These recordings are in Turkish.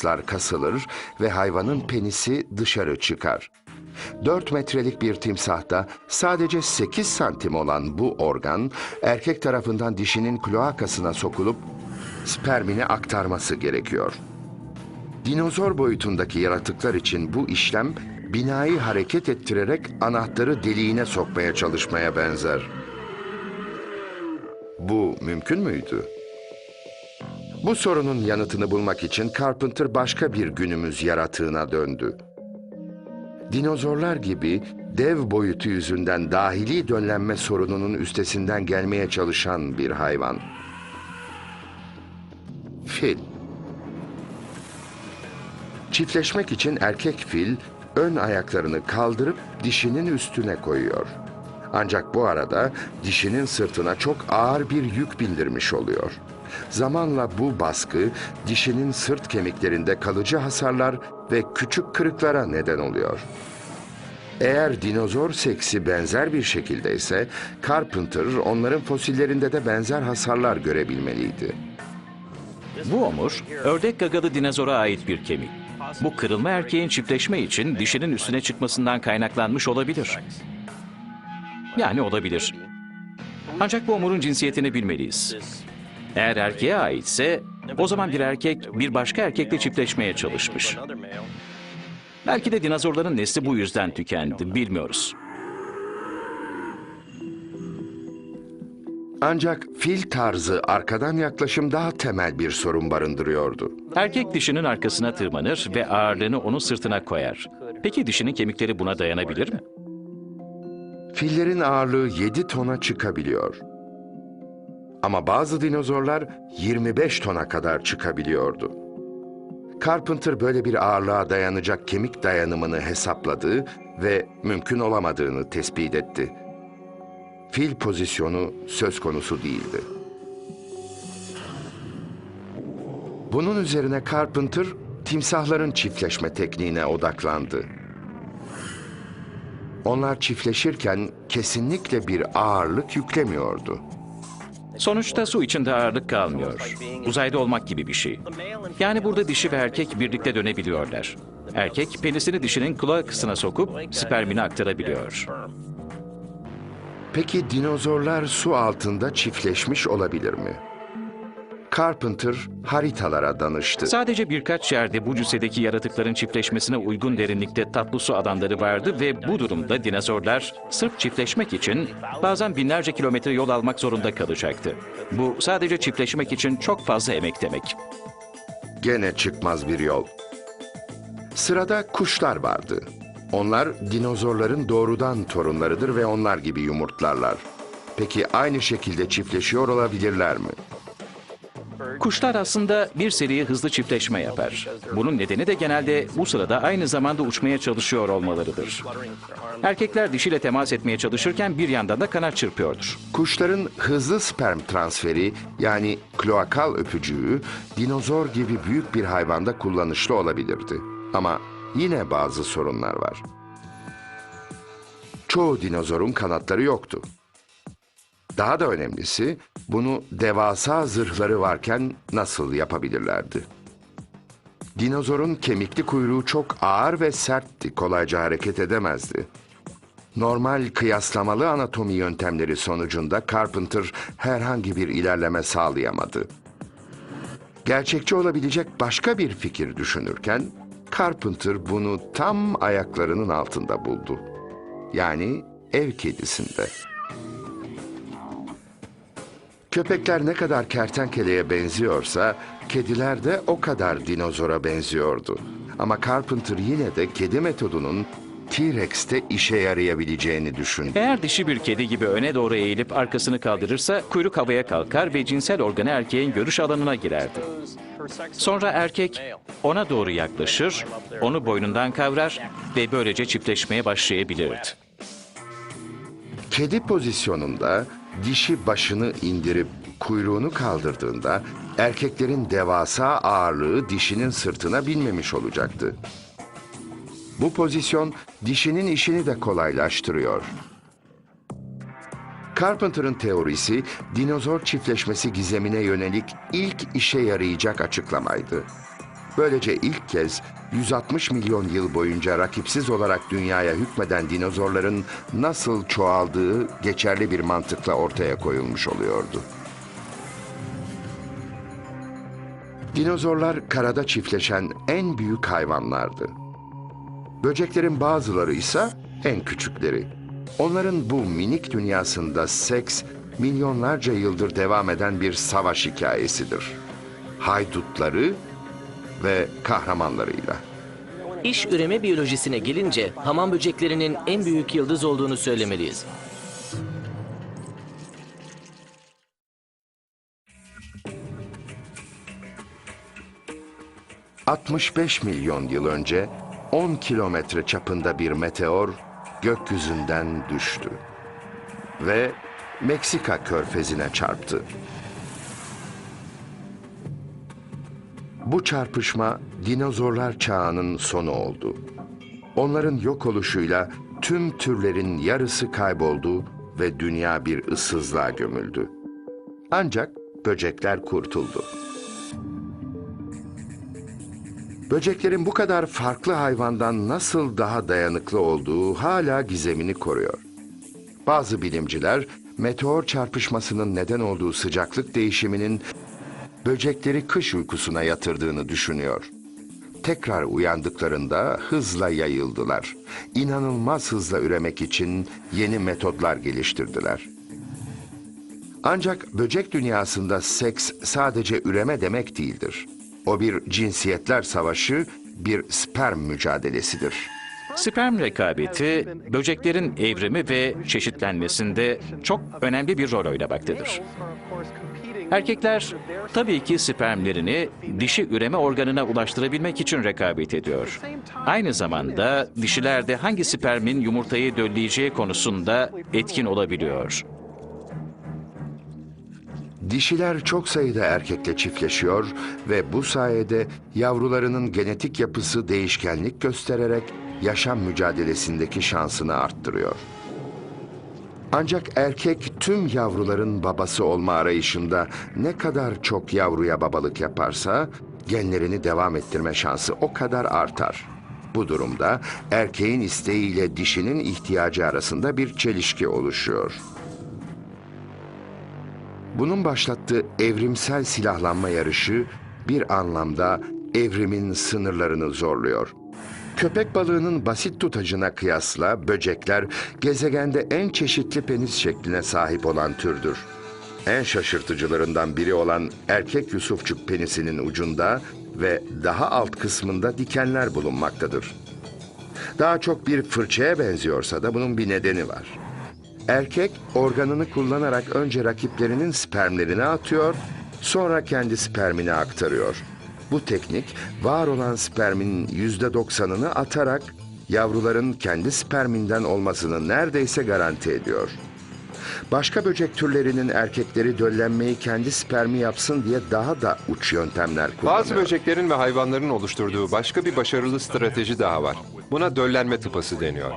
T-Rex'lar kasılır ve hayvanın penisi dışarı çıkar. 4 metrelik bir timsahta sadece 8 santim olan bu organ erkek tarafından dişinin kloakasına sokulup spermini aktarması gerekiyor. Dinozor boyutundaki yaratıklar için bu işlem binayı hareket ettirerek anahtarı deliğine sokmaya çalışmaya benzer. Bu mümkün müydü? Bu sorunun yanıtını bulmak için Carpenter başka bir günümüz yaratığına döndü. Dinozorlar gibi dev boyutu yüzünden dahili dönlenme sorununun üstesinden gelmeye çalışan bir hayvan. Fil. Çiftleşmek için erkek fil ön ayaklarını kaldırıp dişinin üstüne koyuyor. Ancak bu arada dişinin sırtına çok ağır bir yük bindirmiş oluyor. Zamanla bu baskı dişinin sırt kemiklerinde kalıcı hasarlar ve küçük kırıklara neden oluyor. Eğer dinozor seksi benzer bir şekildeyse Carpenter onların fosillerinde de benzer hasarlar görebilmeliydi. Bu omur, ördek gagalı dinozora ait bir kemik. Bu kırılma erkeğin çiftleşme için dişinin üstüne çıkmasından kaynaklanmış olabilir. Yani olabilir. Ancak bu omurun cinsiyetini bilmeliyiz. Eğer erkeğe aitse, o zaman bir erkek bir başka erkekle çiftleşmeye çalışmış. Belki de dinozorların nesli bu yüzden tükendi, bilmiyoruz. Ancak fil tarzı arkadan yaklaşım daha temel bir sorun barındırıyordu. Erkek dişinin arkasına tırmanır ve ağırlığını onun sırtına koyar. Peki dişinin kemikleri buna dayanabilir mi? Fillerin ağırlığı 7 tona çıkabiliyor. Ama bazı dinozorlar 25 tona kadar çıkabiliyordu. Carpenter böyle bir ağırlığa dayanacak kemik dayanımını hesapladı ve mümkün olamadığını tespit etti. Fil pozisyonu söz konusu değildi. Bunun üzerine Carpenter timsahların çiftleşme tekniğine odaklandı. Onlar çiftleşirken kesinlikle bir ağırlık yüklemiyordu. Sonuçta su içinde ağırlık kalmıyor. Uzayda olmak gibi bir şey. Yani burada dişi ve erkek birlikte dönebiliyorlar. Erkek penisini dişinin kloakasına sokup spermini aktarabiliyor. Peki dinozorlar su altında çiftleşmiş olabilir mi? Carpenter haritalara danıştı. Sadece birkaç yerde bu cüssedeki yaratıkların çiftleşmesine uygun derinlikte tatlı su alanları vardı ve bu durumda dinozorlar sırf çiftleşmek için bazen binlerce kilometre yol almak zorunda kalacaktı. Bu sadece çiftleşmek için çok fazla emek demek. Gene çıkmaz bir yol. Sırada kuşlar vardı. Onlar dinozorların doğrudan torunlarıdır ve onlar gibi yumurtlarlar. Peki aynı şekilde çiftleşiyor olabilirler mi? Kuşlar aslında bir seriye hızlı çiftleşme yapar. Bunun nedeni de genelde bu sırada aynı zamanda uçmaya çalışıyor olmalarıdır. Erkekler dişiyle temas etmeye çalışırken bir yandan da kanat çırpıyordur. Kuşların hızlı sperm transferi yani kloakal öpücüğü dinozor gibi büyük bir hayvanda kullanışlı olabilirdi. Ama yine bazı sorunlar var. Çoğu dinozorun kanatları yoktu. Daha da önemlisi bunu devasa zırhları varken nasıl yapabilirlerdi? Dinozorun kemikli kuyruğu çok ağır ve sertti, kolayca hareket edemezdi. Normal kıyaslamalı anatomi yöntemleri sonucunda Carpenter herhangi bir ilerleme sağlayamadı. Gerçekçi olabilecek başka bir fikir düşünürken Carpenter bunu tam ayaklarının altında buldu. Yani ev kedisinde. Köpekler ne kadar kertenkeleye benziyorsa, kediler de o kadar dinozora benziyordu. Ama Carpenter yine de kedi metodunun T-Rex'te işe yarayabileceğini düşündü. Eğer dişi bir kedi gibi öne doğru eğilip arkasını kaldırırsa kuyruk havaya kalkar ve cinsel organı erkeğin görüş alanına girerdi. Sonra erkek ona doğru yaklaşır, onu boynundan kavrar ve böylece çiftleşmeye başlayabilirdi. Kedi pozisyonunda dişi başını indirip kuyruğunu kaldırdığında erkeklerin devasa ağırlığı dişinin sırtına binmemiş olacaktı. Bu pozisyon dişinin işini de kolaylaştırıyor. Carpenter'ın teorisi dinozor çiftleşmesi gizemine yönelik ilk işe yarayacak açıklamaydı. Böylece ilk kez 160 milyon yıl boyunca rakipsiz olarak dünyaya hükmeden dinozorların nasıl çoğaldığı geçerli bir mantıkla ortaya koyulmuş oluyordu. Dinozorlar karada çiftleşen en büyük hayvanlardı. Böceklerin bazıları ise en küçükleri. Onların bu minik dünyasında seks milyonlarca yıldır devam eden bir savaş hikayesidir. Haydutları ve kahramanlarıyla. İş üreme biyolojisine gelince hamam böceklerinin en büyük yıldız olduğunu söylemeliyiz. ...65 milyon yıl önce 10 kilometre çapında bir meteor gökyüzünden düştü. Ve Meksika körfezine çarptı. Bu çarpışma dinozorlar çağının sonu oldu. Onların yok oluşuyla tüm türlerin yarısı kayboldu ve dünya bir ıssızlığa gömüldü. Ancak böcekler kurtuldu. Böceklerin bu kadar farklı hayvandan nasıl daha dayanıklı olduğu hala gizemini koruyor. Bazı bilimciler meteor çarpışmasının neden olduğu sıcaklık değişiminin böcekleri kış uykusuna yatırdığını düşünüyor. Tekrar uyandıklarında hızla yayıldılar. İnanılmaz hızla üremek için yeni metotlar geliştirdiler. Ancak böcek dünyasında seks sadece üreme demek değildir. O bir cinsiyetler savaşı, bir sperm mücadelesidir. Sperm rekabeti, böceklerin evrimi ve çeşitlenmesinde çok önemli bir rol oynamaktadır. Erkekler tabii ki spermlerini dişi üreme organına ulaştırabilmek için rekabet ediyor. Aynı zamanda dişiler de hangi spermin yumurtayı dölleyeceği konusunda etkin olabiliyor. Dişiler çok sayıda erkekle çiftleşiyor ve bu sayede yavrularının genetik yapısı değişkenlik göstererek yaşam mücadelesindeki şansını arttırıyor. Ancak erkek tüm yavruların babası olma arayışında ne kadar çok yavruya babalık yaparsa genlerini devam ettirme şansı o kadar artar. Bu durumda erkeğin isteğiyle dişinin ihtiyacı arasında bir çelişki oluşuyor. Bunun başlattığı evrimsel silahlanma yarışı bir anlamda evrimin sınırlarını zorluyor. Köpek balığının basit tutacına kıyasla böcekler gezegende en çeşitli penis şekline sahip olan türdür. En şaşırtıcılarından biri olan erkek yusufçuk penisinin ucunda ve daha alt kısmında dikenler bulunmaktadır. Daha çok bir fırçaya benziyorsa da bunun bir nedeni var. Erkek organını kullanarak önce rakiplerinin spermlerini atıyor, sonra kendi spermini aktarıyor. Bu teknik var olan spermin yüzde doksanını atarak yavruların kendi sperminden olmasını neredeyse garanti ediyor. Başka böcek türlerinin erkekleri döllenmeyi kendi spermi yapsın diye daha da uç yöntemler kullanıyor. Bazı böceklerin ve hayvanların oluşturduğu başka bir başarılı strateji daha var. Buna döllenme tıpası deniyor.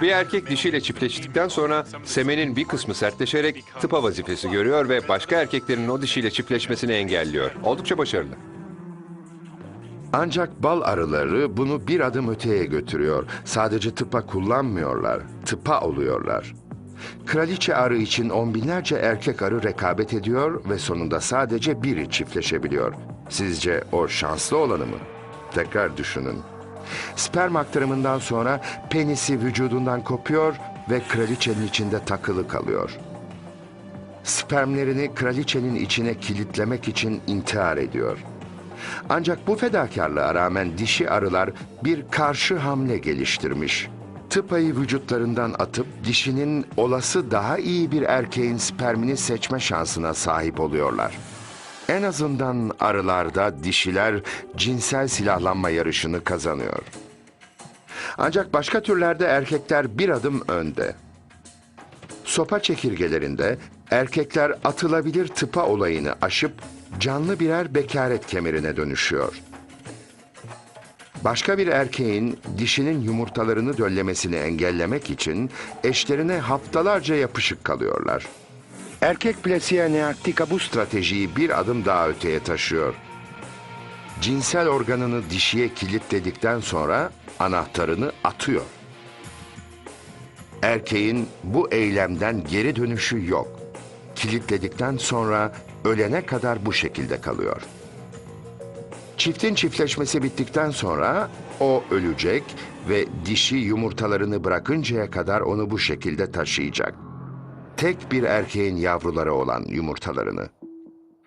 Bir erkek dişiyle çiftleştikten sonra semenin bir kısmı sertleşerek tıpa vazifesi görüyor ve başka erkeklerin o dişiyle çiftleşmesini engelliyor. Oldukça başarılı. Ancak bal arıları bunu bir adım öteye götürüyor. Sadece tıpa kullanmıyorlar, tıpa oluyorlar. Kraliçe arı için on binlerce erkek arı rekabet ediyor ve sonunda sadece biri çiftleşebiliyor. Sizce o şanslı olanı mı? Tekrar düşünün. Sperm aktarımından sonra penisi vücudundan kopuyor ve kraliçenin içinde takılı kalıyor. Spermlerini kraliçenin içine kilitlemek için intihar ediyor. Ancak bu fedakarlığa rağmen dişi arılar bir karşı hamle geliştirmiş. Tıpayı vücutlarından atıp dişinin olası daha iyi bir erkeğin spermini seçme şansına sahip oluyorlar. En azından arılarda dişiler cinsel silahlanma yarışını kazanıyor. Ancak başka türlerde erkekler bir adım önde. Sopa çekirgelerinde erkekler atılabilir tıpa olayını aşıp canlı birer bekaret kemerine dönüşüyor. Başka bir erkeğin dişinin yumurtalarını döllemesini engellemek için eşlerine haftalarca yapışık kalıyorlar. Erkek Placia nearctica bu stratejiyi bir adım daha öteye taşıyor. cinsel organını dişiye kilitledikten sonra anahtarını atıyor. Erkeğin bu eylemden geri dönüşü yok. Kilitledikten sonra ölene kadar bu şekilde kalıyor. Çiftin çiftleşmesi bittikten sonra o ölecek ve dişi yumurtalarını bırakıncaya kadar onu bu şekilde taşıyacak. Tek bir erkeğin yavruları olan yumurtalarını.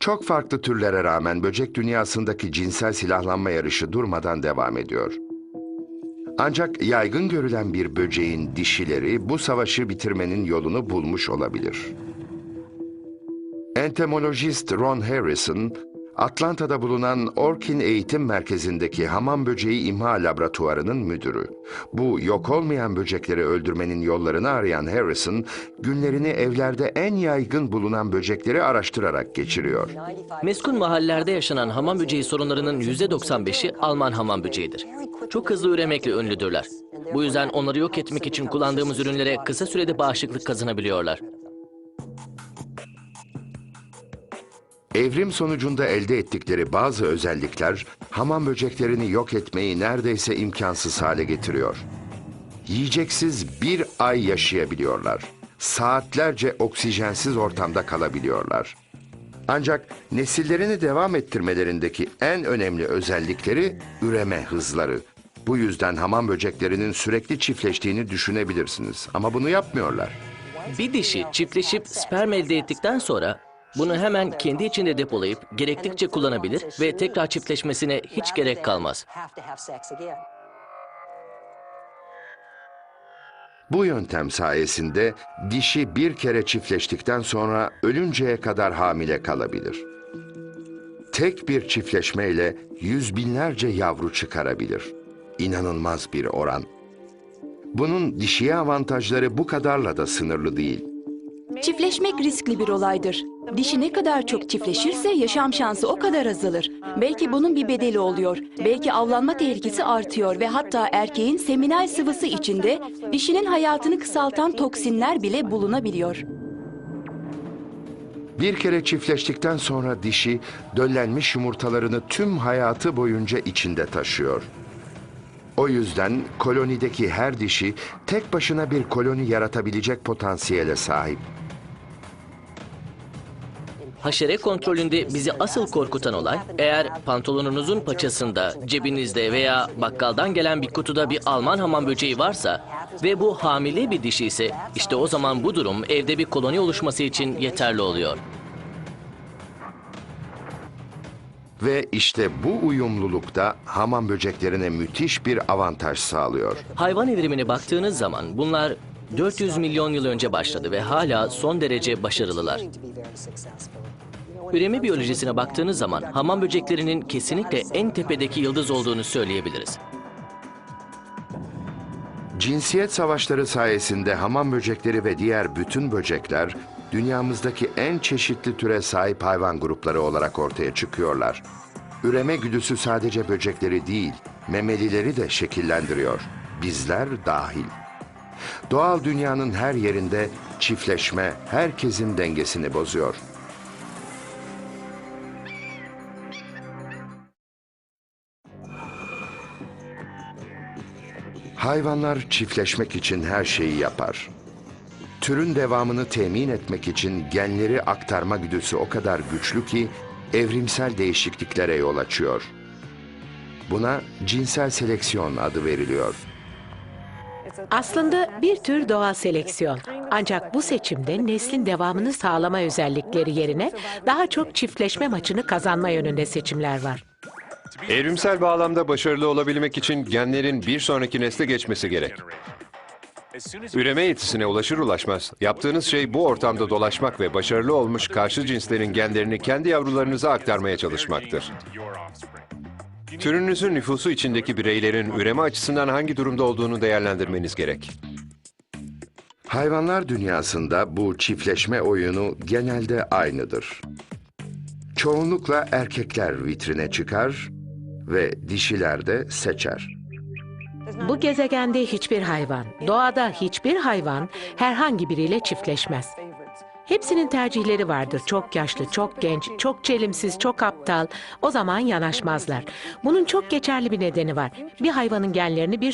Çok farklı türlere rağmen böcek dünyasındaki cinsel silahlanma yarışı durmadan devam ediyor. Ancak yaygın görülen bir böceğin dişileri bu savaşı bitirmenin yolunu bulmuş olabilir. Entomolojist Ron Harrison, Atlanta'da bulunan Orkin Eğitim Merkezi'ndeki hamam böceği imha laboratuvarının müdürü. Bu yok olmayan böcekleri öldürmenin yollarını arayan Harrison, günlerini evlerde en yaygın bulunan böcekleri araştırarak geçiriyor. Meskun mahallelerde yaşanan hamam böceği sorunlarının %95'i Alman hamam böceğidir. Çok hızlı üremekle ünlüdürler. Bu yüzden onları yok etmek için kullandığımız ürünlere kısa sürede bağışıklık kazanabiliyorlar. Evrim sonucunda elde ettikleri bazı özellikler hamam böceklerini yok etmeyi neredeyse imkansız hale getiriyor. Yiyeceksiz bir ay yaşayabiliyorlar. Saatlerce oksijensiz ortamda kalabiliyorlar. Ancak nesillerini devam ettirmelerindeki en önemli özellikleri üreme hızları. Bu yüzden hamam böceklerinin sürekli çiftleştiğini düşünebilirsiniz. Ama bunu yapmıyorlar. Bir dişi çiftleşip sperm elde ettikten sonra bunu hemen kendi içinde depolayıp gerektikçe kullanabilir ve tekrar çiftleşmesine hiç gerek kalmaz. Bu yöntem sayesinde dişi bir kere çiftleştikten sonra ölünceye kadar hamile kalabilir. Tek bir çiftleşmeyle yüz binlerce yavru çıkarabilir. İnanılmaz bir oran. Bunun dişiye avantajları bu kadarla da sınırlı değil. Çiftleşmek riskli bir olaydır. Dişi ne kadar çok çiftleşirse yaşam şansı o kadar azalır. Belki bunun bir bedeli oluyor. Belki avlanma tehlikesi artıyor ve hatta erkeğin seminal sıvısı içinde dişinin hayatını kısaltan toksinler bile bulunabiliyor. Bir kere çiftleştikten sonra dişi döllenmiş yumurtalarını tüm hayatı boyunca içinde taşıyor. O yüzden kolonideki her dişi tek başına bir koloni yaratabilecek potansiyele sahip. Haşere kontrolünde bizi asıl korkutan olay, eğer pantolonunuzun paçasında, cebinizde veya bakkaldan gelen bir kutuda bir Alman hamam böceği varsa ve bu hamile bir dişi ise, işte o zaman bu durum evde bir koloni oluşması için yeterli oluyor. Ve işte bu uyumlulukta hamam böceklerine müthiş bir avantaj sağlıyor. Hayvan evrimine baktığınız zaman bunlar 400 milyon yıl önce başladı ve hala son derece başarılılar. Üreme biyolojisine baktığınız zaman hamam böceklerinin kesinlikle en tepedeki yıldız olduğunu söyleyebiliriz. Cinsiyet savaşları sayesinde hamam böcekleri ve diğer bütün böcekler dünyamızdaki en çeşitli türe sahip hayvan grupları olarak ortaya çıkıyorlar. Üreme güdüsü sadece böcekleri değil, memelileri de şekillendiriyor. Bizler dahil. Doğal dünyanın her yerinde çiftleşme herkesin dengesini bozuyor. Hayvanlar çiftleşmek için her şeyi yapar. Türün devamını temin etmek için genleri aktarma güdüsü o kadar güçlü ki evrimsel değişikliklere yol açıyor. Buna cinsel seleksiyon adı veriliyor. Aslında bir tür doğal seleksiyon. Ancak bu seçimde neslin devamını sağlama özellikleri yerine daha çok çiftleşme maçını kazanma yönünde seçimler var. Evrimsel bağlamda başarılı olabilmek için genlerin bir sonraki nesle geçmesi gerek. Üreme yetisine ulaşır ulaşmaz, yaptığınız şey bu ortamda dolaşmak ve başarılı olmuş karşı cinslerin genlerini kendi yavrularınıza aktarmaya çalışmaktır. Türünüzün nüfusu içindeki bireylerin üreme açısından hangi durumda olduğunu değerlendirmeniz gerek. Hayvanlar dünyasında bu çiftleşme oyunu genelde aynıdır. Çoğunlukla erkekler vitrine çıkar ve dişiler de seçer. Bu gezegende hiçbir hayvan, doğada hiçbir hayvan herhangi biriyle çiftleşmez. Hepsinin tercihleri vardır. Çok yaşlı, çok genç, çok çelimsiz, çok aptal. O zaman yanaşmazlar. Bunun çok geçerli bir nedeni var. Bir hayvanın genlerini bir